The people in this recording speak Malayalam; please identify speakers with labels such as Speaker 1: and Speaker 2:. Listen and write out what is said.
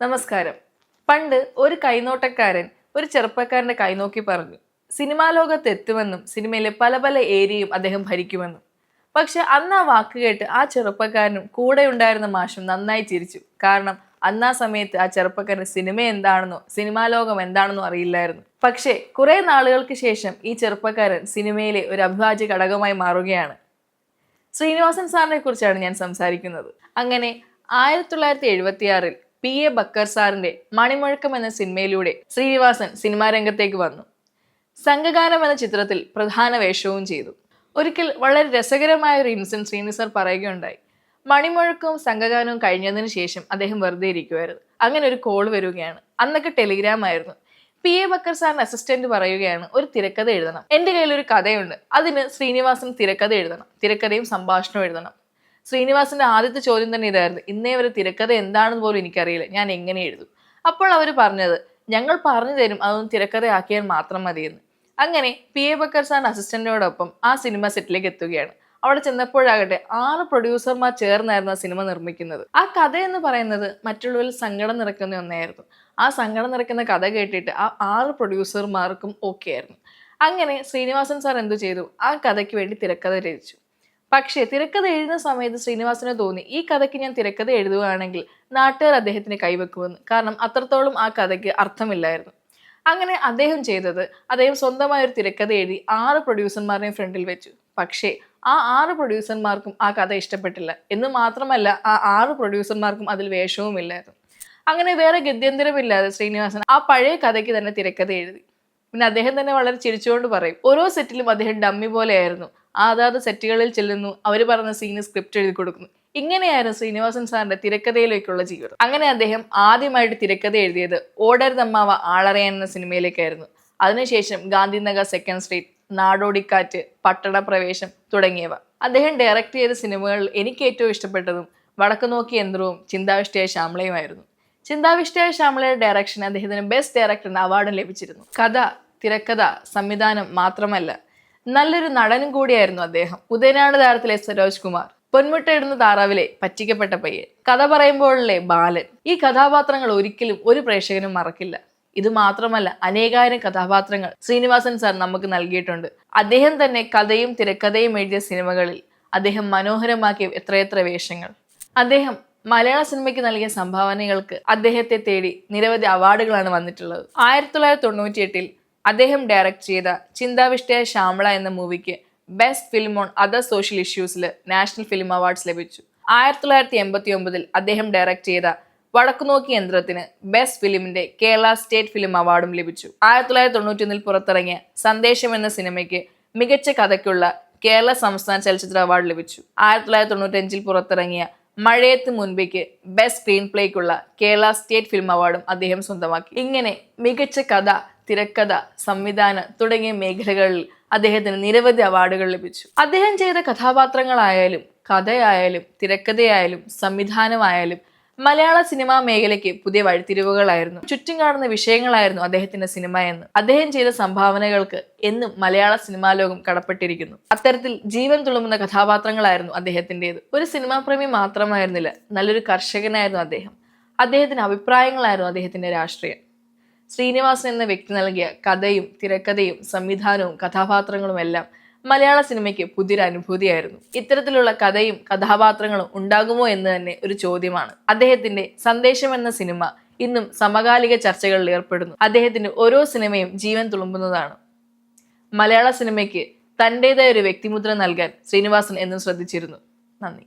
Speaker 1: നമസ്കാരം. പണ്ട് ഒരു കൈനോട്ടക്കാരൻ ഒരു ചെറുപ്പക്കാരന്റെ കൈനോക്കി പറഞ്ഞു സിനിമാ ലോകത്ത് എത്തുമെന്നും സിനിമയിലെ പല പല ഏരിയയും അദ്ദേഹം ഭരിക്കുമെന്നും. പക്ഷെ അന്ന് ആ വാക്ക് കേട്ട് ആ ചെറുപ്പക്കാരനും കൂടെ ഉണ്ടായിരുന്ന മാഷും നന്നായി ചിരിച്ചു. കാരണം അന്ന് ആ സമയത്ത് ആ ചെറുപ്പക്കാരന് സിനിമ എന്താണെന്നോ സിനിമാ ലോകം എന്താണെന്നോ അറിയില്ലായിരുന്നു. പക്ഷേ കുറെ നാളുകൾക്ക് ശേഷം ഈ ചെറുപ്പക്കാരൻ സിനിമയിലെ ഒരു അഭിവാജ്യ ഘടകമായി മാറുകയാണ്. ശ്രീനിവാസൻ സാറിനെ കുറിച്ചാണ് ഞാൻ സംസാരിക്കുന്നത്. അങ്ങനെ ആയിരത്തി തൊള്ളായിരത്തി എഴുപത്തിയാറിൽ പി. എ. ബക്കർ സാറിന്റെ മണിമുഴക്കം എന്ന സിനിമയിലൂടെ ശ്രീനിവാസൻ സിനിമാ രംഗത്തേക്ക് വന്നു. സംഘഗാനം എന്ന ചിത്രത്തിൽ പ്രധാന വേഷവും ചെയ്തു. ഒരിക്കൽ വളരെ രസകരമായ ഒരു ഇൻസിഡന്റ് ശ്രീനി പറയുകയുണ്ടായി. മണിമുഴക്കവും സംഘഗാനവും കഴിഞ്ഞതിന് ശേഷം അദ്ദേഹം വെറുതെ ഇരിക്കുമായിരുന്നു അങ്ങനെ ഒരു കോൾ വരികയാണ്. അന്നൊക്കെ ടെലിഗ്രാം ആയിരുന്നു. പി. എ. ബക്കർ സാറിന് അസിസ്റ്റന്റ് പറയുകയാണ് ഒരു തിരക്കഥ എഴുതണം. എന്റെ കയ്യിൽ ഒരു കഥയുണ്ട്. അതിന് ശ്രീനിവാസൻ തിരക്കഥ എഴുതണം. തിരക്കഥയും സംഭാഷണവും എഴുതണം. ശ്രീനിവാസന്റെ ആദ്യത്തെ ചോദ്യം തന്നെ ഇതായിരുന്നു. ഇന്നേ വരെ തിരക്കഥ എന്താണെന്ന് പോലും എനിക്കറിയില്ല. ഞാൻ എങ്ങനെ എഴുതും? അപ്പോൾ അവർ പറഞ്ഞത് ഞങ്ങൾ പറഞ്ഞു തരും അതൊന്ന് തിരക്കഥയാക്കിയാൽ മാത്രം മതിയെന്ന്. അങ്ങനെ പി എ ബക്കർ സാറിന്റെ അസിസ്റ്റന്റോടൊപ്പം ആ സിനിമ സെറ്റിലേക്ക് എത്തുകയാണ്. അവിടെ ചെന്നപ്പോഴാകട്ടെ ആറ് പ്രൊഡ്യൂസർമാർ ചേർന്നായിരുന്നു ആ സിനിമ നിർമ്മിക്കുന്നത്. ആ കഥ എന്ന് പറയുന്നത് മറ്റുള്ളവരിൽ സങ്കടം നിറയ്ക്കുന്ന ഒന്നായിരുന്നു. ആ സങ്കടം നിറയ്ക്കുന്ന കഥ കേട്ടിട്ട് ആ ആറ് പ്രൊഡ്യൂസർമാർക്കും ഓക്കെ ആയിരുന്നു അങ്ങനെ ശ്രീനിവാസൻ സാർ എന്തു ചെയ്തു? ആ കഥയ്ക്ക് വേണ്ടി തിരക്കഥ രചിച്ചു. പക്ഷേ തിരക്കഥ എഴുതുന്ന സമയത്ത് ശ്രീനിവാസന് തോന്നി ഈ കഥയ്ക്ക് ഞാൻ തിരക്കഥ എഴുതുകയാണെങ്കിൽ നാട്ടുകാർ അദ്ദേഹത്തിന് കൈവെക്കുമെന്ന്. കാരണം അത്രത്തോളം ആ കഥയ്ക്ക് അർത്ഥമില്ലായിരുന്നു. അങ്ങനെ അദ്ദേഹം ചെയ്തത് അദ്ദേഹം സ്വന്തമായ ഒരു തിരക്കഥ എഴുതി ആറ് പ്രൊഡ്യൂസർമാരെയും ഫ്രണ്ടിൽ വെച്ചു. പക്ഷേ ആ ആറ് പ്രൊഡ്യൂസർമാർക്കും ആ കഥ ഇഷ്ടപ്പെട്ടില്ല. എന്ന് മാത്രമല്ല ആ ആറ് പ്രൊഡ്യൂസർമാർക്കും അതിൽ വേഷവുമില്ലായിരുന്നു അങ്ങനെ വേറെ ഗത്യന്തരമില്ലാതെ ശ്രീനിവാസൻ ആ പഴയ കഥയ്ക്ക് തന്നെ തിരക്കഥ എഴുതി. പിന്നെ അദ്ദേഹം തന്നെ വളരെ ചിരിച്ചുകൊണ്ട് പറയും ഓരോ സെറ്റിലും അദ്ദേഹം ഡമ്മി പോലെയായിരുന്നു. അതാത് സെറ്റുകളിൽ ചെല്ലുന്നു. അവർ പറഞ്ഞ സീന് സ്ക്രിപ്റ്റ് എഴുതി കൊടുക്കുന്നു. ഇങ്ങനെയായിരുന്നു ശ്രീനിവാസൻ സാറിന്റെ തിരക്കഥയിലേക്കുള്ള ജീവിതം. അങ്ങനെ അദ്ദേഹം ആദ്യമായിട്ട് തിരക്കഥ എഴുതിയത് ഓടരുതമ്മാവ ആളറിയാൻ എന്ന സിനിമയിലേക്കായിരുന്നു. അതിനുശേഷം ഗാന്ധിനഗർ സെക്കൻഡ് സ്ട്രീറ്റ് നാടോടിക്കാറ്റ് പട്ടണപ്രവേശം തുടങ്ങിയവ. അദ്ദേഹം ഡയറക്റ്റ് ചെയ്ത സിനിമകളിൽ എനിക്ക് ഏറ്റവും ഇഷ്ടപ്പെട്ടതും വടക്കു നോക്കി യന്ത്രവും ചിന്താവിഷ്ടയായ ശ്യാമളയുമായിരുന്നു. ചിന്താവിഷ്ടയായ ശ്യാമളയുടെ ഡയറക്ഷൻ അദ്ദേഹത്തിന് ബെസ്റ്റ് ഡയറക്ടറിന് അവാർഡും ലഭിച്ചിരുന്നു. കഥ തിരക്കഥ സംവിധാനം മാത്രമല്ല നല്ലൊരു നടനും കൂടിയായിരുന്നു അദ്ദേഹം. ഉദയനാട് താരത്തിലെ സരോജ് കുമാർ. പൊന്മുട്ടയിടുന്ന താറാവിലെ പറ്റിക്കപ്പെട്ട പയ്യൻ. കഥ പറയുമ്പോഴല്ലേ ബാലൻ. ഈ കഥാപാത്രങ്ങൾ ഒരിക്കലും ഒരു പ്രേക്ഷകനും മറക്കില്ല. ഇത് മാത്രമല്ല അനേകായിരം കഥാപാത്രങ്ങൾ ശ്രീനിവാസൻ സാർ നമുക്ക് നൽകിയിട്ടുണ്ട്. അദ്ദേഹം തന്നെ കഥയും തിരക്കഥയും എഴുതിയ സിനിമകളിൽ അദ്ദേഹം മനോഹരമാക്കിയ എത്രയെത്ര വേഷങ്ങൾ. അദ്ദേഹം മലയാള സിനിമയ്ക്ക് നൽകിയ സംഭാവനകൾക്ക് അദ്ദേഹത്തെ തേടി നിരവധി അവാർഡുകളാണ് വന്നിട്ടുള്ളത്. ആയിരത്തി തൊള്ളായിരത്തി തൊണ്ണൂറ്റി എട്ടിൽ അദ്ദേഹം ഡയറക്റ്റ് ചെയ്ത ചിന്താവിഷ്ടയ ശ്യാമള എന്ന മൂവിക്ക് best film on other social ഇഷ്യൂസിൽ national film awards ലഭിച്ചു. ആയിരത്തി തൊള്ളായിരത്തി എൺപത്തി ഒമ്പതിൽ അദ്ദേഹം ഡയറക്റ്റ് ചെയ്ത വടക്കുനോക്കി യന്ത്രത്തിന് ബെസ്റ്റ് ഫിലിമിന്റെ കേരള സ്റ്റേറ്റ് ഫിലിം അവാർഡും ലഭിച്ചു. ആയിരത്തി തൊള്ളായിരത്തി തൊണ്ണൂറ്റൊന്നിൽ പുറത്തിറങ്ങിയ സന്ദേശം എന്ന സിനിമയ്ക്ക് മികച്ച കഥയ്ക്കുള്ള കേരള സംസ്ഥാന ചലച്ചിത്ര അവാർഡ് ലഭിച്ചു. ആയിരത്തി തൊള്ളായിരത്തി പുറത്തിറങ്ങിയ മഴയത്ത് മുൻപേക്ക് ബെസ്റ്റ് സ്ക്രീൻ പ്ലേക്കുള്ള കേരള സ്റ്റേറ്റ് ഫിലിം അവാർഡും അദ്ദേഹം സ്വന്തമാക്കി. ഇങ്ങനെ മികച്ച കഥ തിരക്കഥ സംവിധാനം തുടങ്ങിയ മേഖലകളിൽ അദ്ദേഹത്തിന് നിരവധി അവാർഡുകൾ ലഭിച്ചു. അദ്ദേഹം ചെയ്ത കഥാപാത്രങ്ങളായാലും കഥയായാലും തിരക്കഥയായാലും സംവിധാനമായാലും മലയാള സിനിമാ മേഖലയ്ക്ക് പുതിയ വഴിത്തിരിവുകളായിരുന്നു. ചുറ്റും കാണുന്ന വിഷയങ്ങളായിരുന്നു അദ്ദേഹത്തിന്റെ സിനിമ എന്ന്. അദ്ദേഹം ചെയ്ത സംഭാവനകൾക്ക് എന്നും മലയാള സിനിമാ ലോകം കടപ്പെട്ടിരിക്കുന്നു. അത്തരത്തിൽ ജീവൻ തുളുമുന്ന കഥാപാത്രങ്ങളായിരുന്നു അദ്ദേഹത്തിന്റെത് ഒരു സിനിമാ പ്രേമി മാത്രമായിരുന്നില്ല നല്ലൊരു കർഷകനായിരുന്നു അദ്ദേഹം. അദ്ദേഹത്തിന്റെ അഭിപ്രായങ്ങളായിരുന്നു അദ്ദേഹത്തിന്റെ രാഷ്ട്രീയം. ശ്രീനിവാസൻ എന്ന വ്യക്തി നൽകിയ കഥയും തിരക്കഥയും സംവിധാനവും കഥാപാത്രങ്ങളും എല്ലാം മലയാള സിനിമയ്ക്ക് പുതിയൊരു അനുഭൂതിയായിരുന്നു. ഇത്തരത്തിലുള്ള കഥയും കഥാപാത്രങ്ങളും ഉണ്ടാകുമോ എന്ന് തന്നെ ഒരു ചോദ്യമാണ്. അദ്ദേഹത്തിന്റെ സന്ദേശം എന്ന സിനിമ ഇന്നും സമകാലിക ചർച്ചകളിൽ ഏർപ്പെടുന്നു. അദ്ദേഹത്തിന്റെ ഓരോ സിനിമയും ജീവൻ തുളുമ്പുന്നതാണ്. മലയാള സിനിമയ്ക്ക് തന്റെതായ ഒരു വ്യക്തിമുദ്ര നൽകാൻ ശ്രീനിവാസൻ എന്നും ശ്രദ്ധിച്ചിരുന്നു. നന്ദി.